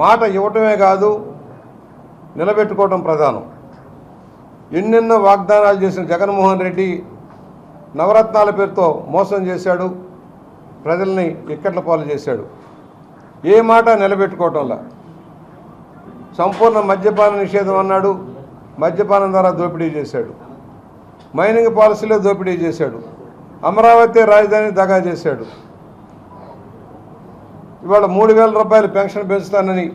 మాట ఇవ్వటమే కాదు నిలబెట్టుకోవటం ప్రధానం. ఎన్నెన్నో వాగ్దానాలు చేసిన జగన్మోహన్ రెడ్డి నవరత్నాల పేరుతో మోసం చేశాడు ప్రజల్ని ఇక్కట్ల పాలు చేశాడు. ఏ మాట నిలబెట్టుకోవటంలా సంపూర్ణ మద్యపాన నిషేధం అన్నాడు మద్యపానం ద్వారా దోపిడీ చేశాడు. మైనింగ్ పాలసీలో దోపిడీ చేశాడు. అమరావతి రాజధాని దగా చేశాడు. ఇవాళ మూడు వేల రూపాయలు పెన్షన్ పెంచుతానని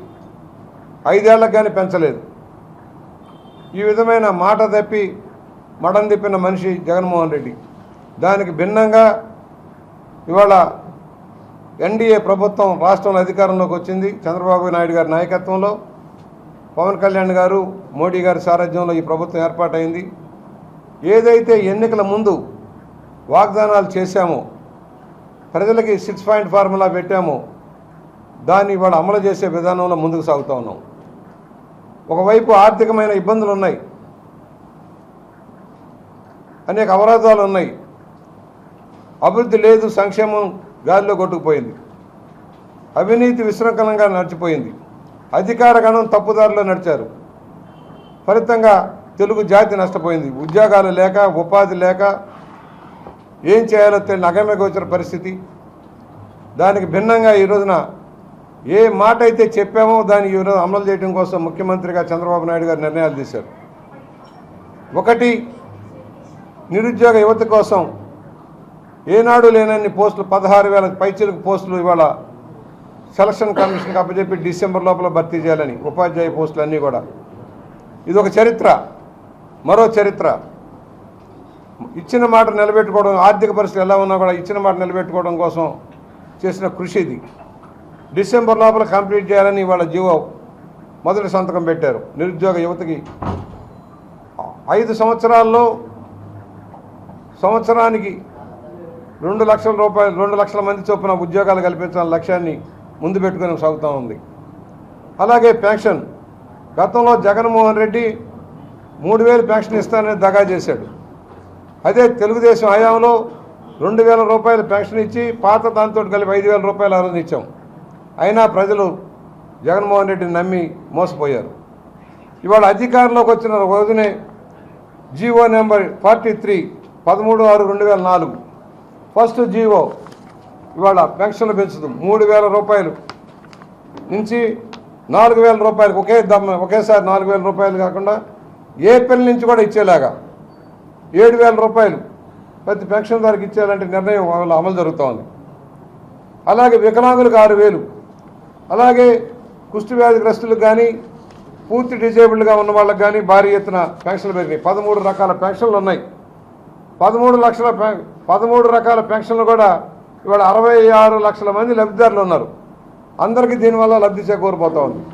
ఐదేళ్ళకు కానీ పెంచలేదు. ఈ విధమైన మాట తప్పి మడం తిప్పిన మనిషి జగన్మోహన్ రెడ్డి. దానికి భిన్నంగా ఇవాళ ఎన్డీఏ ప్రభుత్వం రాష్ట్రంలో అధికారంలోకి వచ్చింది. చంద్రబాబు నాయుడు గారి నాయకత్వంలో పవన్ కళ్యాణ్ గారు మోడీ గారి సారథ్యంలో ఈ ప్రభుత్వం ఏర్పాటైంది. ఏదైతే ఎన్నికల ముందు వాగ్దానాలు చేశామో ప్రజలకి సిక్స్ పాయింట్ ఫార్ములా పెట్టామో దాన్ని ఇవాళ అమలు చేసే విధానంలో ముందుకు సాగుతూ ఉన్నాం. ఒకవైపు ఆర్థికమైన ఇబ్బందులు ఉన్నాయి. అనేక అవరోధాలు ఉన్నాయి. అభివృద్ధి లేదు సంక్షేమం గాలిలో కొట్టుకుపోయింది. అవినీతి విశృంఖలంగా నడిచిపోయింది. అధికార గణం తప్పుదారిలో నడిచారు. ఫలితంగా తెలుగు జాతి నష్టపోయింది. ఉద్యోగాలు లేక ఉపాధి లేక ఏం చేయాలో తెలియని అగమ్యగోచర పరిస్థితి. దానికి భిన్నంగా ఈ రోజున ఏ మాట అయితే చెప్పామో దాన్ని ఈరోజు అమలు చేయడం కోసం ముఖ్యమంత్రిగా చంద్రబాబు నాయుడు గారు నిర్ణయాలు తీశారు. ఒకటి నిరుద్యోగ యువత కోసం ఏనాడు లేనన్ని పోస్టులు పదహారు వేల పైచిలకు పోస్టులు ఇవాళ సెలక్షన్ కమిషన్కి అప్పచెప్పి డిసెంబర్ లోపల భర్తీ చేయాలని ఉపాధ్యాయ పోస్టులు అన్నీ కూడా. ఇది ఒక చరిత్ర. మరో చరిత్ర. ఇచ్చిన మాట నిలబెట్టుకోవడం ఆర్థిక పరిస్థితులు ఎలా ఉన్నా కూడా ఇచ్చిన మాట నిలబెట్టుకోవడం కోసం చేసిన కృషి ఇది. డిసెంబర్ లోపల కంప్లీట్ చేయాలని ఇవాళ జీవో మొదటి సంతకం పెట్టారు. నిరుద్యోగ యువతకి ఐదు సంవత్సరాల్లో సంవత్సరానికి రెండు లక్షల రూపాయలు రెండు లక్షల మంది చొప్పున ఉద్యోగాలు కల్పించాలని లక్ష్యాన్ని ముందు పెట్టుకొని సాగుతూ ఉంది. అలాగే పెన్షన్. గతంలో జగన్మోహన్ రెడ్డి మూడు వేలు పెన్షన్ ఇస్తానని దగా చేశాడు. అదే తెలుగుదేశం హయాంలో రెండు వేల రూపాయలు పెన్షన్ ఇచ్చి పాత దాంతో కలిపి ఐదు వేల రూపాయలు ఆ ఇచ్చాం అయినా ప్రజలు జగన్మోహన్ రెడ్డిని నమ్మి మోసపోయారు. ఇవాళ అధికారంలోకి వచ్చిన రోజునే జీవో నెంబర్ ఫార్టీ త్రీ పదమూడు ఆరు రెండు వేల నాలుగు. ఫస్ట్ జీవో ఇవాళ పెన్షన్లు పెంచుతుంది. మూడు వేల రూపాయలు నుంచి నాలుగు వేల రూపాయలు ఒకే దమ్మ ఒకేసారి నాలుగు వేల రూపాయలు కాకుండా ఏప్రిల్ నుంచి కూడా ఇచ్చేలాగా ఏడు వేల రూపాయలు ప్రతి పెన్షన్దారికి ఇచ్చేయాలంటే నిర్ణయం వాళ్ళ అమలు జరుగుతూ ఉంది అలాగే వికలాంగులకు ఆరు వేలు అలాగే కుష్టి వ్యాధిగ్రస్తులకు కానీ పూర్తి డిజేబుల్డ్గా ఉన్న వాళ్ళకి కానీ భారీ ఎత్తున పెన్షన్లు పెరిగినాయి. పదమూడు రకాల పెన్షన్లు ఉన్నాయి. పదమూడు లక్షల పెన్- పదమూడు రకాల పెన్షన్లు కూడా ఇవాళ అరవై ఆరు లక్షల మంది లబ్ధిదారులు ఉన్నారు. అందరికీ దీనివల్ల లబ్ధి చేకూరిపోతా ఉంది.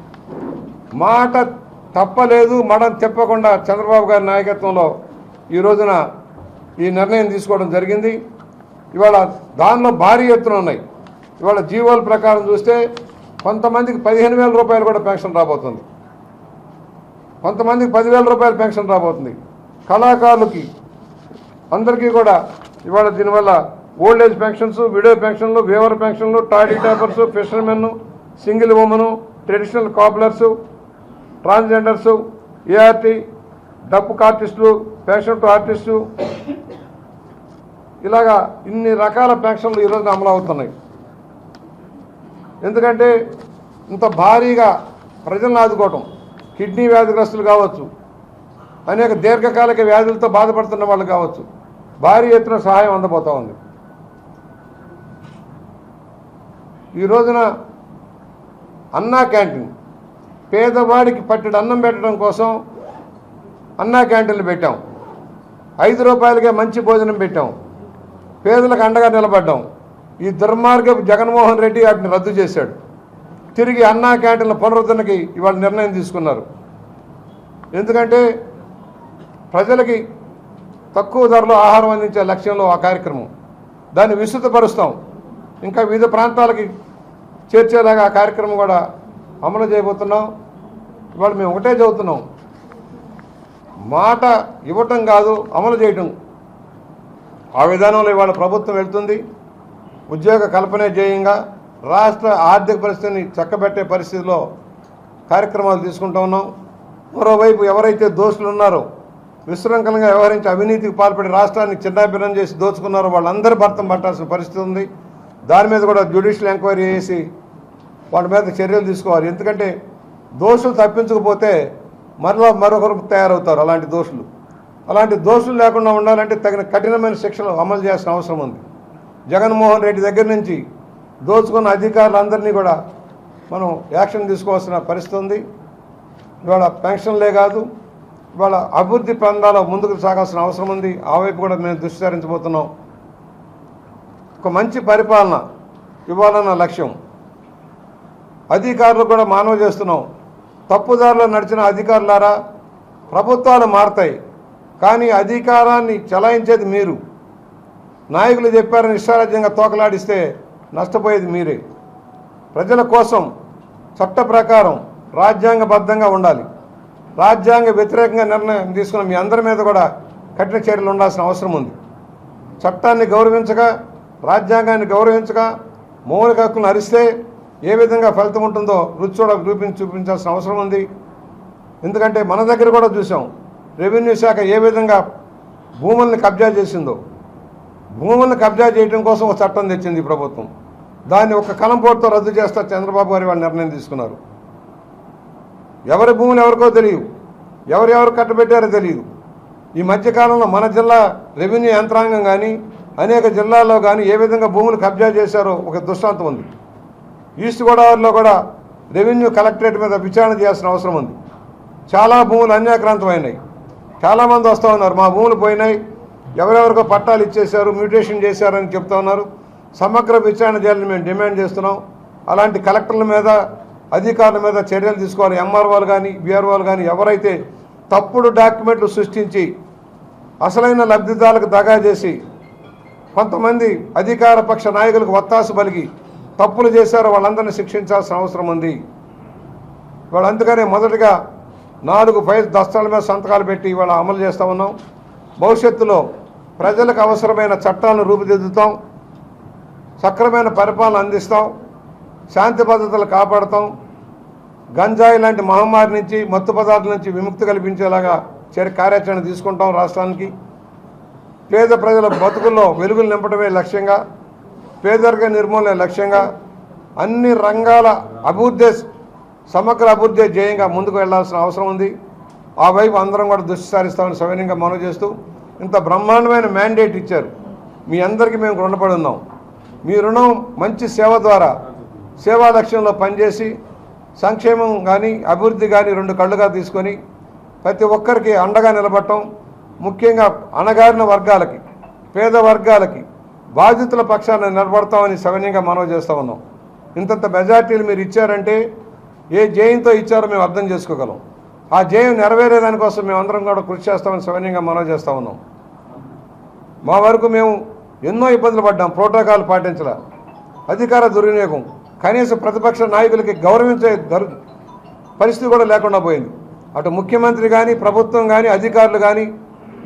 మాట తప్పలేదు మడం తెప్పకుండా చంద్రబాబు గారి నాయకత్వంలో ఈ రోజున ఈ నిర్ణయం తీసుకోవడం జరిగింది. ఇవాళ దానిలో భారీ ఎత్తున ఉన్నాయి. ఇవాళ జీవోల ప్రకారం చూస్తే కొంతమందికి పదిహేను వేల రూపాయలు కూడా పెన్షన్ రాబోతుంది. కొంతమందికి పదివేల రూపాయల పెన్షన్ రాబోతుంది. కళాకారులకి అందరికీ కూడా ఇవాళ దీనివల్ల ఓల్డ్ ఏజ్ పెన్షన్స్ విడో పెన్షన్లు వేవర్ పెన్షన్లు toddy tappers fishermen single women traditional cobblers transgenders ART డప్పు ఆర్టిస్టులు పెన్షన్ టు ఆర్టిస్టు ఇలాగా ఇన్ని రకాల పెన్షన్లు ఈరోజు అమలు అవుతున్నాయి ఎందుకంటే ఇంత భారీగా ప్రజలను ఆదుకోవటం కిడ్నీ వ్యాధిగ్రస్తులు కావచ్చు అనేక దీర్ఘకాలిక వ్యాధులతో బాధపడుతున్న వాళ్ళు కావచ్చు భారీ ఎత్తున సహాయం అందబోతూ ఉంది. ఈ రోజున అన్నా క్యాంటీన్ పేదవాడికి పట్టెడు అన్నం పెట్టడం కోసం అన్నా క్యాంటీన్లు పెట్టాం. ఐదు రూపాయలకే మంచి భోజనం పెట్టాం. పేదలకు అండగా నిలబడ్డాం. ఈ దుర్మార్గపు జగన్మోహన్ రెడ్డి వాటిని రద్దు చేశాడు. తిరిగి అన్నా క్యాంటీన్ల పునరుద్ధరణకి ఇవాళ నిర్ణయం తీసుకున్నారు. ఎందుకంటే ప్రజలకి తక్కువ ధరలో ఆహారం అందించే లక్ష్యంలో ఆ కార్యక్రమం. దాన్ని విస్తృతపరుస్తాం. ఇంకా వివిధ ప్రాంతాలకి చేర్చేలాగా ఆ కార్యక్రమం కూడా అమలు చేయబోతున్నాం. ఇవాళ మేము ఒకటే చదువుతున్నాం. మాట ఇవ్వటం కాదు అమలు చేయటం. ఆ విధానంలో ఇవాళ ప్రభుత్వం వెళ్తుంది. ఉద్యోగ కల్పనే ధ్యేయంగా రాష్ట్ర ఆర్థిక పరిస్థితిని చక్కబెట్టే పరిస్థితిలో కార్యక్రమాలు తీసుకుంటా ఉన్నాం. మరోవైపు ఎవరైతే దోషులు ఉన్నారో విశృంఖలంగా వ్యవహరించి అవినీతికి పాల్పడి రాష్ట్రాన్ని చిన్నాభిన్నం చేసి దోచుకున్నారో వాళ్ళందరూ భర్తం పట్టాల్సిన పరిస్థితి ఉంది. దాని మీద కూడా జ్యుడిషియల్ ఎంక్వైరీ చేసి వాళ్ళ మీద చర్యలు తీసుకోవాలి. ఎందుకంటే దోషులు తప్పించకపోతే మరలా మరొకరు తయారవుతారు అలాంటి దోషులు. అలాంటి దోషులు లేకుండా ఉండాలంటే తగిన కఠినమైన శిక్షలు అమలు చేయాల్సిన అవసరం ఉంది. జగన్మోహన్ రెడ్డి దగ్గర నుంచి దోచుకున్న అధికారులందరినీ కూడా మనం యాక్షన్ తీసుకోవాల్సిన పరిస్థితి ఉంది. ఇవాళ పెన్షన్లే కాదు ఇవాళ అభివృద్ధి ప్రాంతాల్లో ముందుకు సాగాల్సిన అవసరం ఉంది. ఆ వైపు కూడా మేము దృష్టి సారించబోతున్నాం. ఒక మంచి పరిపాలన ఇవ్వాలన్న లక్ష్యం. అధికారులు కూడా మానవ చేస్తున్నాం. తప్పుదారిలో నడిచిన అధికారులారా ప్రభుత్వాలు మారతాయి. కానీ అధికారాన్ని చలాయించేది మీరు. నాయకులు చెప్పారని ఇష్టారాజ్యంగా తోకలాడిస్తే నష్టపోయేది మీరే. ప్రజల కోసం చట్ట ప్రకారం రాజ్యాంగబద్ధంగా ఉండాలి. రాజ్యాంగ వ్యతిరేకంగా నిర్ణయం తీసుకున్న మీ అందరి మీద కూడా కఠిన చర్యలు ఉండాల్సిన అవసరం ఉంది. చట్టాన్ని గౌరవించగా రాజ్యాంగాన్ని గౌరవించగా మౌలిక హక్కులను అరిస్తే ఏ విధంగా ఫలితం ఉంటుందో రుచి రూపించి చూపించాల్సిన అవసరం ఉంది. ఎందుకంటే మన దగ్గర కూడా చూసాం రెవెన్యూ శాఖ ఏ విధంగా భూముల్ని కబ్జా చేసిందో భూములను కబ్జా చేయడం కోసం ఒక చట్టం తెచ్చింది ప్రభుత్వం. దాన్ని ఒక కలంపోటుతో రద్దు చేస్తా చంద్రబాబు గారు వాళ్ళు నిర్ణయం తీసుకున్నారు. ఎవరి భూములు ఎవరికో తెలియదు. ఎవరెవరు కట్టబెట్టారో తెలియదు. ఈ మధ్యకాలంలో మన జిల్లా రెవెన్యూ యంత్రాంగం కానీ అనేక జిల్లాల్లో కానీ ఏ విధంగా భూములు కబ్జా చేశారో ఒక దృష్టాంతం ఉంది. ఈస్ట్ గోదావరిలో కూడా రెవెన్యూ కలెక్టరేట్ మీద విచారణ చేయాల్సిన అవసరం ఉంది. చాలా భూములు అన్యాక్రాంతమైనాయి. చాలామంది వస్తూ ఉన్నారు. మా భూములు పోయినాయి. ఎవరెవరికో పట్టాలు ఇచ్చేశారు మ్యూటేషన్ చేశారని చెప్తా ఉన్నారు. సమగ్ర విచారణ చేయాలని మేము డిమాండ్ చేస్తున్నాం. అలాంటి కలెక్టర్ల మీద అధికారుల మీద చర్యలు తీసుకోవాలి. ఎంఆర్ఓలు కానీ బీఆర్ఓలు కానీ ఎవరైతే తప్పుడు డాక్యుమెంట్లు సృష్టించి అసలైన లబ్ధిదారులకు దగా చేసి కొంతమంది అధికార పక్ష నాయకులకు వత్తాసు పలికి తప్పులు చేశారో వాళ్ళందరినీ శిక్షించాల్సిన అవసరం ఉంది. వాళ్ళు అందుకనే మొదటగా నాలుగు ఫైల్ దస్తాల మీద సంతకాలు పెట్టి ఇవాళ అమలు చేస్తూ ఉన్నాం. భవిష్యత్తులో ప్రజలకు అవసరమైన చట్టాలను రూపుదిద్దుతాం సక్రమైన పరిపాలన అందిస్తాం శాంతి భద్రతలు కాపాడుతాం గంజాయి లాంటి మహమ్మారి నుంచి మత్తు పదార్థాల నుంచి విముక్తి కల్పించేలాగా చర్య కార్యాచరణ తీసుకుంటాం రాష్ట్రానికి. పేద ప్రజల బతుకుల్లో వెలుగులు నింపడమే లక్ష్యంగా పేదరిక నిర్మూలన లక్ష్యంగా అన్ని రంగాల అభివృద్ధి సమగ్ర అభివృద్ధి ధ్యేయంగా ముందుకు వెళ్ళాల్సిన అవసరం ఉంది. ఆ వైపు అందరం కూడా దృష్టి సారిస్తామని సవినయంగా మనవి చేస్తూ ఇంత బ్రహ్మాండమైన మ్యాండేట్ ఇచ్చారు. మీ అందరికీ మేము రుణపడి ఉన్నాం. మీ రుణం మంచి సేవ ద్వారా సేవా లక్ష్యంలో పనిచేసి సంక్షేమం కానీ అభివృద్ధి కానీ రెండు కళ్ళుగా తీసుకొని ప్రతి ఒక్కరికి అండగా నిలబడటం ముఖ్యంగా అణగారిన వర్గాలకి పేద వర్గాలకి బాధితుల పక్షాన నిలబడతామని సవినయంగా మనవి చేస్తూ ఉన్నాం. ఇంతంత మెజార్టీలు మీరు ఇచ్చారంటే ఏ జయంతో ఇచ్చారో మేము అర్థం చేసుకోగలం. ఆ జయం నెరవేరే దానికోసం మేము అందరం కూడా కృషి చేస్తామని సవినయంగా మనవి చేస్తూ ఉన్నాం. మా వరకు మేము ఎన్నో ఇబ్బందులు పడ్డాం ప్రోటోకాల్ పాటించాల. అధికార దుర్వినియోగం. కనీస ప్రతిపక్ష నాయకులకి గౌరవించే దరు పరిస్థితి కూడా లేకుండా పోయింది. అటు ముఖ్యమంత్రి కానీ ప్రభుత్వం కానీ అధికారులు కానీ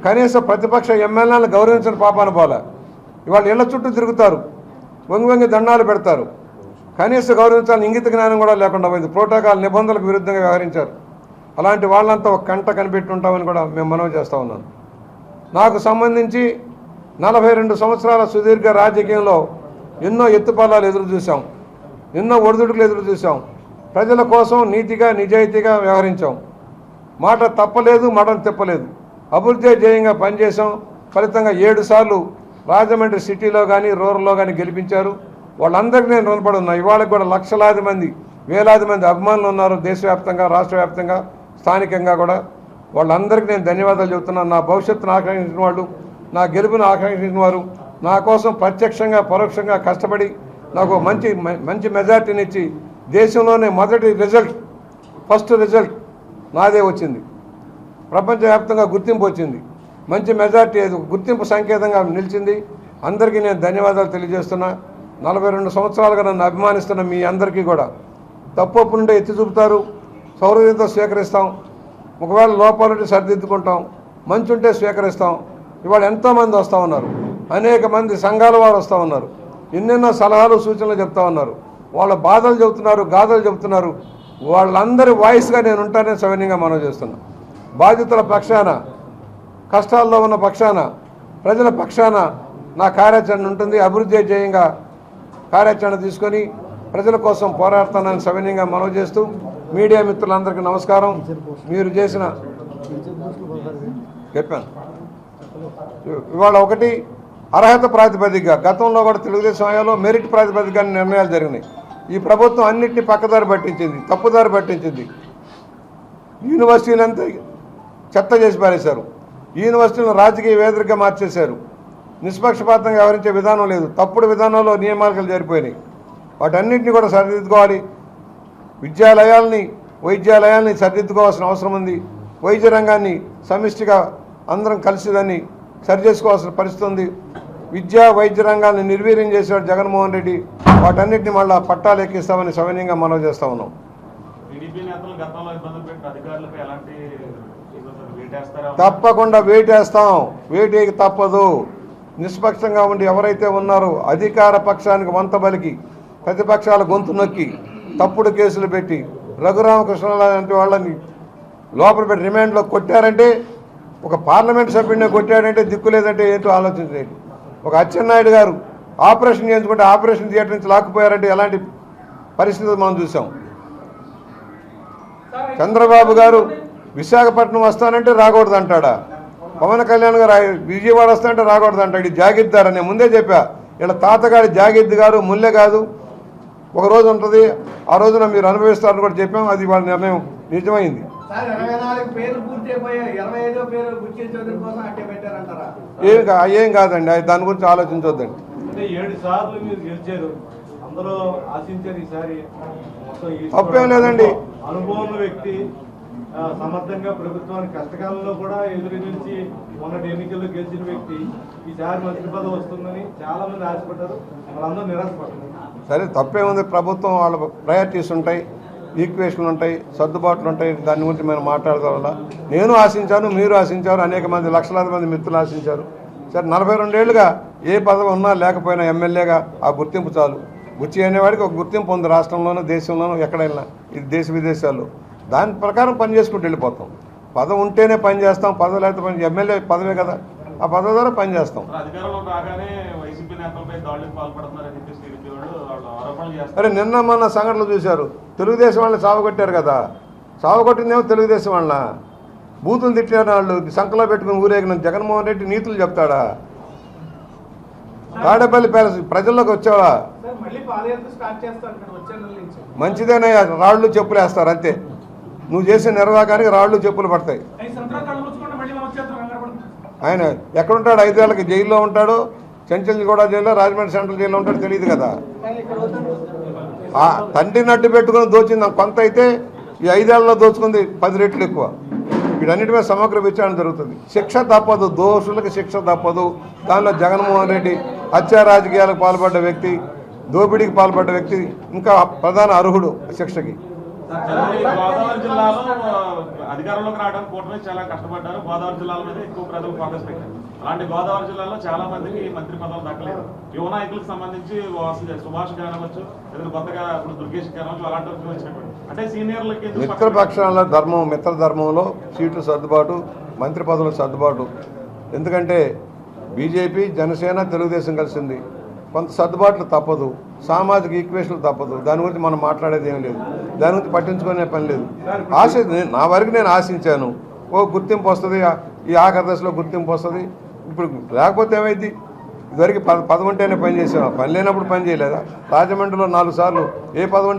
కనీస ప్రతిపక్ష ఎమ్మెల్యేలను గౌరవించిన పాపాన పోలే. ఇవాళ ఇళ్ళ చుట్టూ తిరుగుతారు. వంగి వంగి దండాలు పెడతారు. కనీస గౌరవించాలని ఇంగిత జ్ఞానం కూడా లేకుండా పోయింది. ప్రోటోకాల్ నిబంధనలకు విరుద్ధంగా వ్యవహరించారు. అలాంటి వాళ్ళంతా ఒక కంట కనిపెట్టి ఉంటామని కూడా మేము మనవి చేస్తూ ఉన్నాను నాకు సంబంధించి నలభై రెండు సంవత్సరాల సుదీర్ఘ రాజకీయంలో ఎన్నో ఎత్తుపల్లాలు ఎదురు చూసాం ఎన్నో ఒడిదుడుకులు ఎదురు చూసాం ప్రజల కోసం నీతిగా నిజాయితీగా వ్యవహరించాం. మాట తప్పలేదు మాట తిప్పలేదు. అభివృద్ధి ధ్యేయంగా పనిచేసాం ఫలితంగా ఏడు సార్లు రాజమండ్రి సిటీలో కానీ రూరల్లో కానీ గెలిపించారు. వాళ్ళందరికీ నేను రుణపడి ఉన్నా. కూడా లక్షలాది మంది వేలాది మంది అభిమానులు ఉన్నారు. దేశవ్యాప్తంగా రాష్ట్ర వ్యాప్తంగా స్థానికంగా కూడా. వాళ్ళందరికీ నేను ధన్యవాదాలు చెబుతున్నాను. నా భవిష్యత్తును ఆకాంక్షించిన వాళ్ళు నా గెలుపును ఆకాంక్షించిన వారు నా కోసం ప్రత్యక్షంగా పరోక్షంగా కష్టపడి నాకు మంచి మంచి మెజార్టీని ఇచ్చి దేశంలోనే మొదటి రిజల్ట్ ఫస్ట్ రిజల్ట్ నాదే వచ్చింది. ప్రపంచవ్యాప్తంగా గుర్తింపు వచ్చింది. మంచి మెజార్టీ అది గుర్తింపు సంకేతంగా నిలిచింది. అందరికీ నేను ధన్యవాదాలు తెలియజేస్తున్నా. నలభై రెండు సంవత్సరాలుగా నన్ను అభిమానిస్తున్న మీ అందరికీ కూడా తప్పొప్పుంటే ఎత్తి చూపుతారు. సౌరవ్యంతో స్వీకరిస్తాం. ఒకవేళ లోపాలుంటే సరిదిద్దుకుంటాం. మంచి ఉంటే స్వీకరిస్తాం. ఇవాళ ఎంతోమంది వస్తూ ఉన్నారు. అనేక మంది సంఘాల వారు వస్తూ ఉన్నారు. ఎన్నెన్నో సలహాలు సూచనలు చెప్తా ఉన్నారు. వాళ్ళ బాధలు చెబుతున్నారు గాథలు చెబుతున్నారు. వాళ్ళందరి వాయిస్గా నేను ఉంటానని సవినీయంగా మనం చేస్తున్నా. బాధితుల పక్షాన కష్టాల్లో ఉన్న పక్షాన ప్రజల పక్షాన నా కార్యాచరణ ఉంటుంది. అభివృద్ధి ధ్యేయంగా కార్యాచరణ తీసుకొని ప్రజల కోసం పోరాడుతానని సవినీయంగా మనవి చేస్తూ మీడియా మిత్రులందరికీ నమస్కారం. మీరు చేసిన చెప్పాను. ఇవాళ ఒకటి అర్హత ప్రాతిపదికగా గతంలో కూడా తెలుగుదేశం హయాంలో మెరిట్ ప్రాతిపదికగా నిర్ణయాలు జరిగినాయి. ఈ ప్రభుత్వం అన్నింటినీ పక్కదారి పట్టించింది తప్పుదారి పట్టించింది. యూనివర్సిటీలంతా చెత్త చేసి పారేశారు. యూనివర్సిటీలను రాజకీయ వేదికగా మార్చేశారు. నిష్పక్షపాతంగా వ్యవహరించే విధానం లేదు. తప్పుడు విధానంలో నియమాలకలు జరిపోయినాయి. వాటన్నింటినీ కూడా సరిదిద్దుకోవాలి. విద్యాలయాల్ని వైద్యాలయాల్ని సరిదిద్దుకోవాల్సిన అవసరం ఉంది. వైద్య రంగాన్ని సమిష్టిగా అందరం కలిసి దాన్ని సరిచేసుకోవాల్సిన పరిస్థితి ఉంది. విద్యా వైద్య రంగాన్ని నిర్వీర్యం చేశాడు జగన్మోహన్ రెడ్డి. వాటన్నిటిని మళ్ళా పట్టాలు ఎక్కిస్తామని సవినీయంగా మనం చేస్తా ఉన్నాం. తప్పకుండా వేటేస్తాం. వేటేకి తప్పదు. నిష్పక్షంగా ఉండి ఎవరైతే ఉన్నారో అధికార పక్షానికి వంత బలికి ప్రతిపక్షాల గొంతు నొక్కి తప్పుడు కేసులు పెట్టి రఘురామకృష్ణ లాంటి వాళ్ళని లోపల పెట్టి రిమాండ్లో కొట్టారంటే ఒక పార్లమెంట్ సభ్యుడిని కొట్టాడంటే దిక్కు లేదంటే ఏంటో ఆలోచించండి ఒక అచ్చెన్నాయుడు గారు ఆపరేషన్ చేయించుకుంటే ఆపరేషన్ థియేటర్ నుంచి లాక్కుపోయారంటే ఎలాంటి పరిస్థితులు మనం చూసాం. చంద్రబాబు గారు విశాఖపట్నం వస్తానంటే రాకూడదు అంటాడా? పవన్ కళ్యాణ్ గారు విజయవాడ వస్తానంటే రాకూడదు అంటాడు. ఈ జాగిద్దార్ అని ముందే చెప్పా. ఇలా తాతగారి జాగిద్ది గారు ముల్లె కాదు. ఒక రోజు ఉంటుంది. ఆ రోజున మీరు అనుభవిస్తారని కూడా చెప్పాం. అది వాళ్ళ నిర్ణయం నిజమైంది. సార్ ఇరవై నాలుగు పేర్లు పూర్తి అయిపోయాయి ఇరవై ఐదో పేరు కోసం అట్టే పెట్టారంటారా? ఏం కా ఏం కాదండి అది దాని గురించి ఆలోచించొద్దండి. అంటే ఏడు సార్లు మీరు గెలిచారు. అందరూ ఆశించారు ఈసారి మొత్తం ఈ తప్పేం లేదండి. అనుభవం ఉన్న వ్యక్తి ఆ, సమర్థంగా ప్రభుత్వానికి కష్టకాలంలో కూడా ఎదురు నుంచి మొన్నటి ఎన్నికల్లో గెలిచిన వ్యక్తి ఈసారి మంత్రి పదవి వస్తుందని చాలా మంది ఆశపడ్డారు వాళ్ళందరూ నిరాశపడ్డారు. సరే తప్పేముంది ప్రభుత్వం వాళ్ళ ప్రయారిటీస్ ఉంటాయి. ఈక్వేషన్లు ఉంటాయి సర్దుబాట్లు ఉంటాయి దాని గురించి మేము మాట్లాడగల నేను ఆశించాను మీరు ఆశించారు అనేక మంది లక్షలాది మంది మిత్రులు ఆశించారు. సరే నలభై రెండేళ్ళుగా ఏ పదవి ఉన్నా లేకపోయినా ఎమ్మెల్యేగా ఆ గుర్తింపు చాలు. బుచ్చి అనేవాడికి ఒక గుర్తింపు ఉంది రాష్ట్రంలోనూ దేశంలోనూ ఎక్కడైనా ఇది దేశ విదేశాల్లో. దాని ప్రకారం పని చేసుకుంటూ వెళ్ళిపోతాం. పదవి ఉంటేనే పని చేస్తాం పదవి లేకపోతే పని ఎమ్మెల్యే పదవే కదా. ఆ పదవి ద్వారా పని చేస్తాం. మరి అధికారంలో రాగానే వైసీపీ నేతలపై దాడులకు పాల్పడుతున్నారని చెప్పేసి టీడీపీ వాళ్ళు వాళ్ళు ఆరోపణలు చేస్తారు. అరే నిన్న మొన్న సంఘటనలు చూశారు. తెలుగుదేశం వాళ్ళని సావగొట్టారు కదా. సావగొట్టిందేమో తెలుగుదేశం వాళ్ళ. బూతులు తిట్టిన వాళ్ళు. సంకలో పెట్టుకుని ఊరేగిన జగన్మోహన్ రెడ్డి నీతులు చెప్తాడా? తాడేపల్లి ప్యాలెస్ ప్రజల్లోకి వచ్చావా? సార్ మళ్ళీ పాదయాత్ర స్టార్ట్ చేస్తారు ఇక్కడ వచ్చే నెల నుంచి. మంచిదేనే రాళ్ళు చెప్పులు వేస్తారు అంతే. నువ్వు చేసే నిర్వాహానికి రాళ్ళు చెప్పులు పడతాయి ఐదు సంవత్సరాలు కలుపుకుంటే మళ్ళీ మనం వచ్చేస్తాం కంగారు పడుతుంది ఆయన ఎక్కడుంటాడు? ఐదేళ్ళకి జైల్లో ఉంటాడు. చెంచల్గూడ జైల్లో రాజమండ్రి సెంట్రల్ జైల్లో ఉంటాడు తెలియదు కదా. ఆ తండ్రి నడ్డు పెట్టుకుని దోచింది కొంత అయితే ఈ ఐదేళ్ళలో దోచుకుంది పది రెట్లు ఎక్కువ. వీటన్నిటి మీద సమగ్ర విచారణ జరుగుతుంది. శిక్ష తప్పదు దోషులకు శిక్ష తప్పదు. దానిలో జగన్మోహన్ రెడ్డి హత్యా రాజకీయాలకు పాల్పడ్డ వ్యక్తి దోపిడీకి పాల్పడ్డ వ్యక్తి ఇంకా ప్రధాన అర్హుడు శిక్షకి. గోదావరి జిల్లాలో అధికారంలోకి రావడానికి కూటమి చాలా కష్టపడ్డారు. గోదావరి జిల్లాల మీద ఎక్కువ ప్రజలు ఫోకస్ పెట్టారు. అలాంటి గోదావరి జిల్లాలో చాలా మందికి మంత్రి పదవులు దక్కలేదు. యువ నాయకులకు సంబంధించి సుభాష్ కానవచ్చు లేదా కొత్తగా ఇప్పుడు దుర్గేష్ కానవచ్చు అలాంటి వచ్చినప్పుడు అంటే సీనియర్లకి ఎందుకు మిత్రపక్షాల ధర్మం మిత్ర ధర్మంలో సీట్లు సర్దుబాటు మంత్రి పదవుల సర్దుబాటు. ఎందుకంటే బీజేపీ జనసేన తెలుగుదేశం కలిసింది. కొంత సర్దుబాట్లు తప్పదు సామాజిక ఈక్వేషన్లు తప్పదు. దాని గురించి మనం మాట్లాడేది ఏం లేదు. దాని గురించి పట్టించుకునే పని లేదు. ఆశ నా వరకు నేను ఆశించాను. ఓ గుర్తింపు వస్తుంది ఈ ఆఖరి దశలో గుర్తింపు వస్తుంది. ఇప్పుడు లేకపోతే ఏమైంది? ఇదివరకు పద పదవంటేనే పని చేసాం పని లేనప్పుడు పని చేయలేదా? రాజమండ్రిలో నాలుగు సార్లు ఏ పదవి